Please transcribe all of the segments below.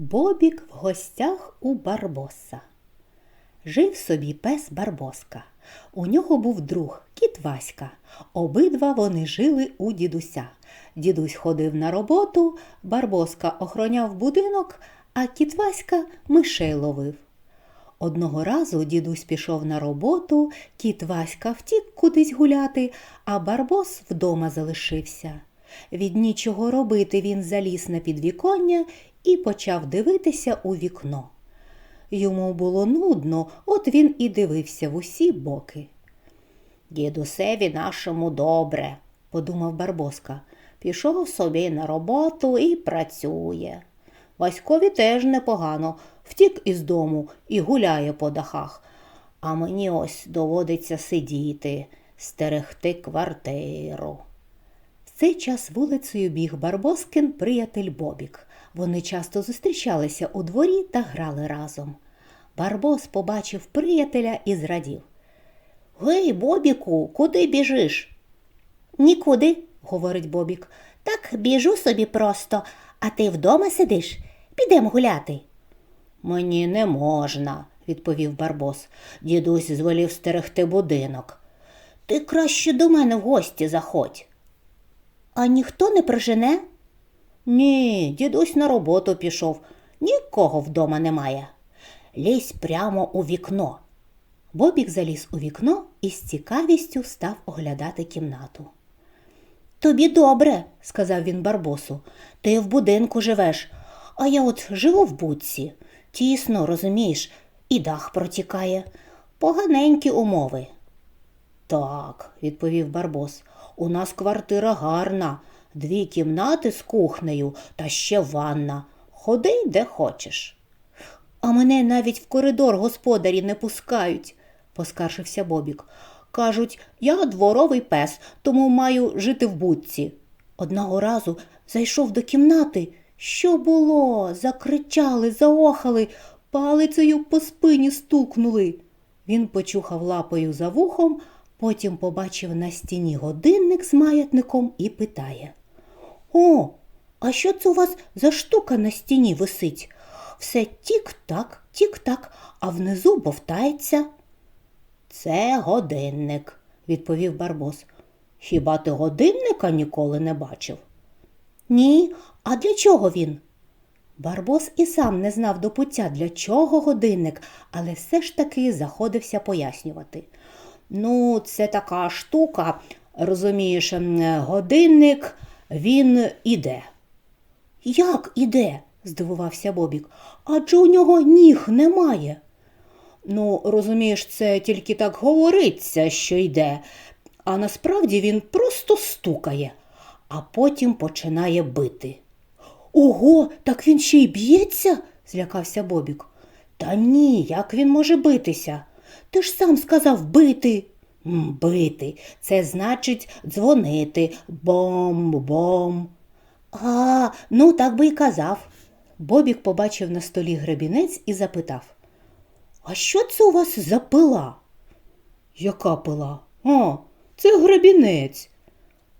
Бобік в гостях у Барбоса. Жив собі пес Барбоска. У нього був друг кіт Васька. Обидва вони жили у дідуся. Дідусь ходив на роботу, Барбоска охороняв будинок, а кіт Васька мишей ловив. Одного разу дідусь пішов на роботу, кіт Васька втік кудись гуляти, а Барбос вдома залишився. Від нічого робити він заліз на підвіконня і почав дивитися у вікно. Йому було нудно, от він і дивився в усі боки. Дідусеві нашому добре, подумав Барбоска. Пішов собі на роботу і працює. Васькові теж непогано, втік із дому і гуляє по дахах. А мені ось доводиться сидіти, стерегти квартиру. В цей час вулицею біг Барбоскин приятель Бобік. Вони часто зустрічалися у дворі та грали разом. Барбос побачив приятеля і зрадів. Гей, Бобіку, куди біжиш? Нікуди, говорить Бобік. Так біжу собі просто, а ти вдома сидиш. Підемо гуляти. Мені не можна, відповів Барбос. Дідусь звелів стерегти будинок. Ти краще до мене в гості заходь. А ніхто не прожене? Ні, дідусь на роботу пішов. Нікого вдома немає. Лізь прямо у вікно. Бобік заліз у вікно і з цікавістю став оглядати кімнату. Тобі добре, сказав він Барбосу. Ти в будинку живеш, а я от живу в будці. Тісно, розумієш, і дах протікає. Поганенькі умови. Так, відповів Барбос, у нас квартира гарна, дві кімнати з кухнею та ще ванна. Ходи де хочеш. А мене навіть в коридор господарі не пускають, поскаржився Бобік. Кажуть, я дворовий пес, тому маю жити в будці. Одного разу зайшов до кімнати. Що було? Закричали, заохали, палицею по спині стукнули. Він почухав лапою за вухом, потім побачив на стіні годинник з маятником і питає О, а що це у вас за штука на стіні висить? Все тік-так, тік-так, а внизу бовтається. Це годинник, відповів Барбос. Хіба ти годинника ніколи не бачив? Ні, а для чого він? Барбос і сам не знав до пуття, для чого годинник, але все ж таки заходився пояснювати. Ну, це така штука, розумієш, годинник, він іде. Як іде? здивувався Бобік. Адже у нього ніг немає. Ну, розумієш, це тільки так говориться, що йде, а насправді він просто стукає, а потім починає бити. Ого, так він ще й б'ється? злякався Бобік. Та ні, як він може битися? Ти ж сам сказав бити. Бити. Це значить дзвонити. Бом-бом. А, ну так би й казав. Бобік побачив на столі гребінець і запитав. А що це у вас за пила? Яка пила? О, це гребінець.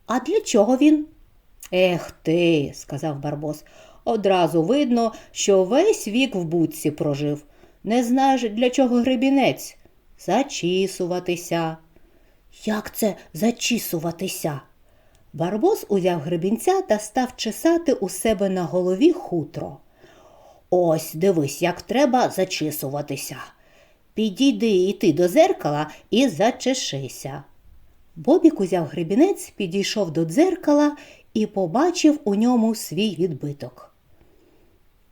А для чого він? Ех ти, сказав Барбос. Одразу видно, що весь вік в будці прожив. Не знаєш, для чого гребінець? Зачісуватися. Як це зачісуватися? Барбос узяв гребінця та став чесати у себе на голові хутро. Ось дивись, як треба зачісуватися. Підійди і ти до зеркала і зачешися. Бобік узяв гребінець, підійшов до дзеркала і побачив у ньому свій відбиток.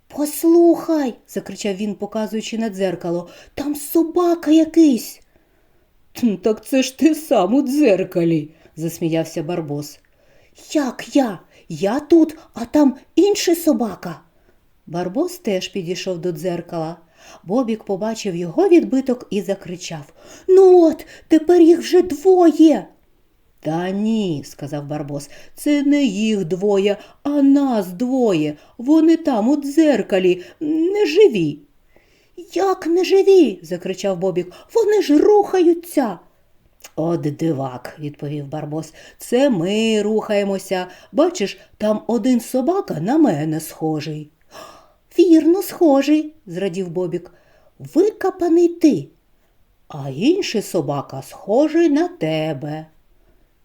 Послухай, закричав він, показуючи на дзеркало, там собака якийсь. Так це ж ти сам у дзеркалі, засміявся Барбос. Як я? Я тут, а там інший собака. Барбос теж підійшов до дзеркала. Бобік побачив його відбиток і закричав Ну от, тепер їх вже двоє. Та ні, сказав Барбос, це не їх двоє, а нас двоє. Вони там у дзеркалі, не живі. Як не живі? закричав Бобік. Вони ж рухаються. От дивак, відповів Барбос, це ми рухаємося. Бачиш, там один собака на мене схожий. Вірно, схожий, зрадів Бобік. Викопаний ти. А інший собака схожий на тебе.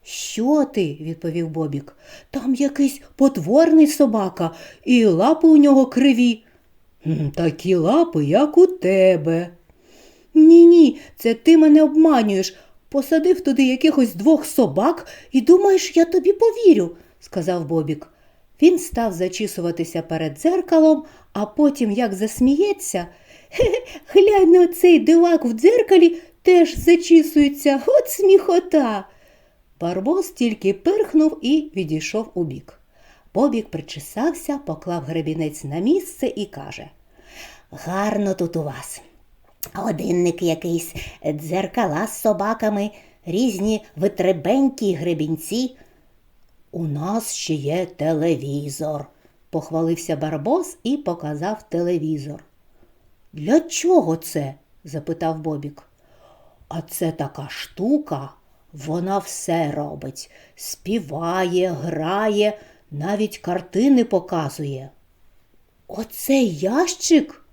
Що ти? відповів Бобік. Там якийсь потворний собака, і лапи у нього криві. «М, Такі лапи, як у тебе. Ні, ні, це ти мене обманюєш. Посадив туди якихось двох собак і думаєш, я тобі повірю, сказав Бобік. Він став зачісуватися перед дзеркалом, а потім, як засміється, «Хе-хе, глянь на цей дивак в дзеркалі теж зачісується, от сміхота. Барбос тільки пирхнув і відійшов убік. Бобік причесався, поклав гребінець на місце і каже Гарно тут у вас. Годинник якийсь, дзеркала з собаками, різні витребенькі гребінці. У нас ще є телевізор, похвалився Барбос і показав телевізор. Для чого це? запитав Бобік. А це така штука, вона все робить, співає, грає, навіть картини показує. Оцей ящик?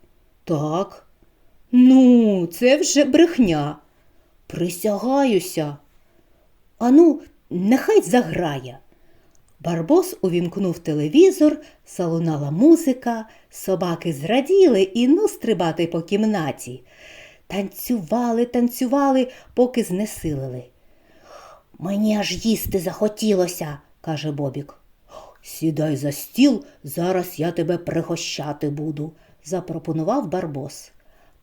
Так. Ну, це вже брехня. Присягаюся. Ану, нехай заграє. Барбос увімкнув телевізор, залунала музика, собаки зраділи і ну стрибати по кімнаті. Танцювали, танцювали, поки знесилили. Мені аж їсти захотілося, каже Бобік. Сідай за стіл, зараз я тебе пригощати буду, запропонував Барбос.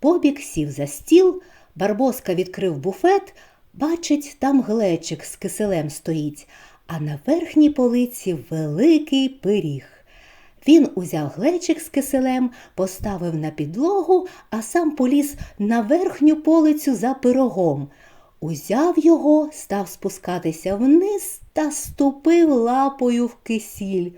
Бобік сів за стіл, Барбоска відкрив буфет, бачить, там глечик з киселем стоїть, а на верхній полиці великий пиріг. Він узяв глечик з киселем, поставив на підлогу, а сам поліз на верхню полицю за пирогом. Узяв його, став спускатися вниз та ступив лапою в кисіль.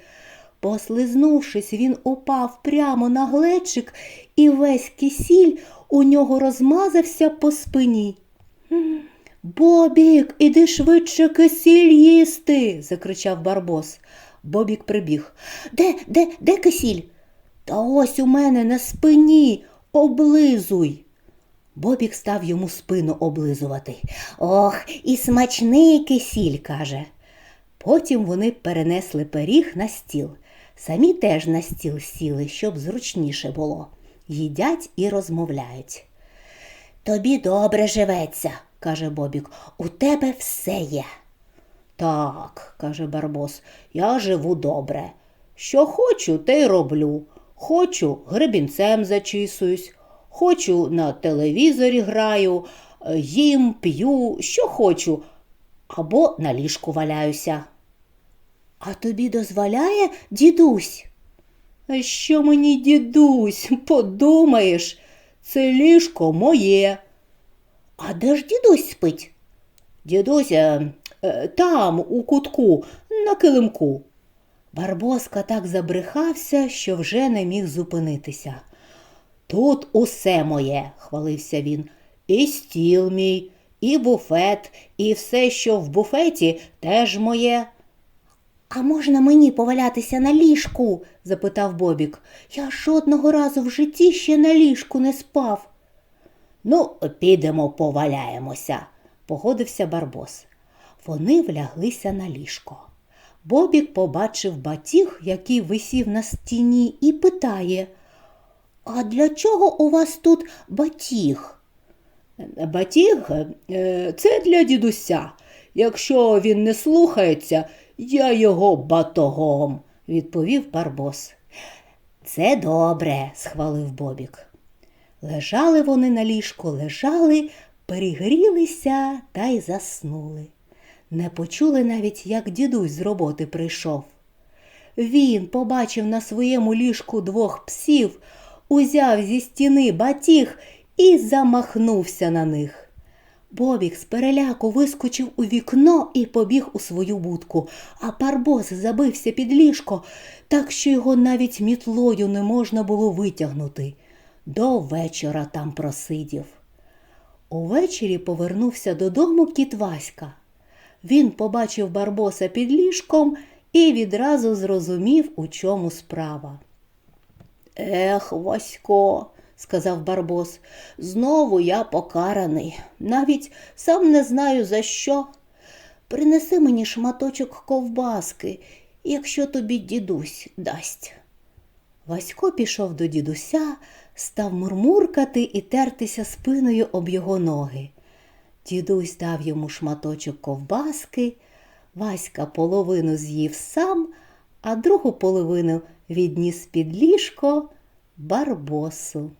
Послизнувшись, він упав прямо на глечик, і весь кисіль у нього розмазався по спині. Бобік, іди швидше кисіль їсти, закричав Барбос. Бобік прибіг. Де, де, де кисіль? Та ось у мене на спині. Облизуй. Бобік став йому спину облизувати. Ох, і смачний кисіль, каже. Потім вони перенесли пиріг на стіл. Самі теж на стіл сіли, щоб зручніше було. Їдять і розмовляють. Тобі добре живеться, каже Бобік. У тебе все є. Так, каже Барбос, я живу добре. Що хочу, те й роблю. Хочу, гребінцем зачісуюсь, хочу на телевізорі граю, їм, п'ю, що хочу, або на ліжку валяюся. А тобі дозволяє дідусь? А що мені дідусь? Подумаєш, це ліжко моє. А де ж дідусь спить? Дідусь е, е, там, у кутку, на килимку. Барбоска так забрехався, що вже не міг зупинитися. Тут усе моє, хвалився він, і стіл мій, і буфет, і все, що в буфеті, теж моє. А можна мені повалятися на ліжку? запитав Бобік. Я жодного разу в житті ще на ліжку не спав. Ну, підемо поваляємося, погодився Барбос. Вони вляглися на ліжко. Бобік побачив батіг, який висів на стіні, і питає А для чого у вас тут батіг? Батіг е, це для дідуся. Якщо він не слухається, я його батогом, відповів Барбос. Це добре, схвалив Бобік. Лежали вони на ліжку, лежали, перегрілися та й заснули. Не почули навіть, як дідусь з роботи прийшов. Він побачив на своєму ліжку двох псів, узяв зі стіни батіг і замахнувся на них. Бобік з переляку вискочив у вікно і побіг у свою будку, а Барбос забився під ліжко, так що його навіть мітлою не можна було витягнути. До вечора там просидів. Увечері повернувся додому кіт Васька. Він побачив Барбоса під ліжком і відразу зрозумів, у чому справа. Ех, Васько, сказав Барбос, знову я покараний. Навіть сам не знаю за що. Принеси мені шматочок ковбаски, якщо тобі дідусь дасть. Васько пішов до дідуся, став мурмуркати і тертися спиною об його ноги. Дідусь дав йому шматочок ковбаски, Васька половину з'їв сам, а другу половину відніс під ліжко барбосу.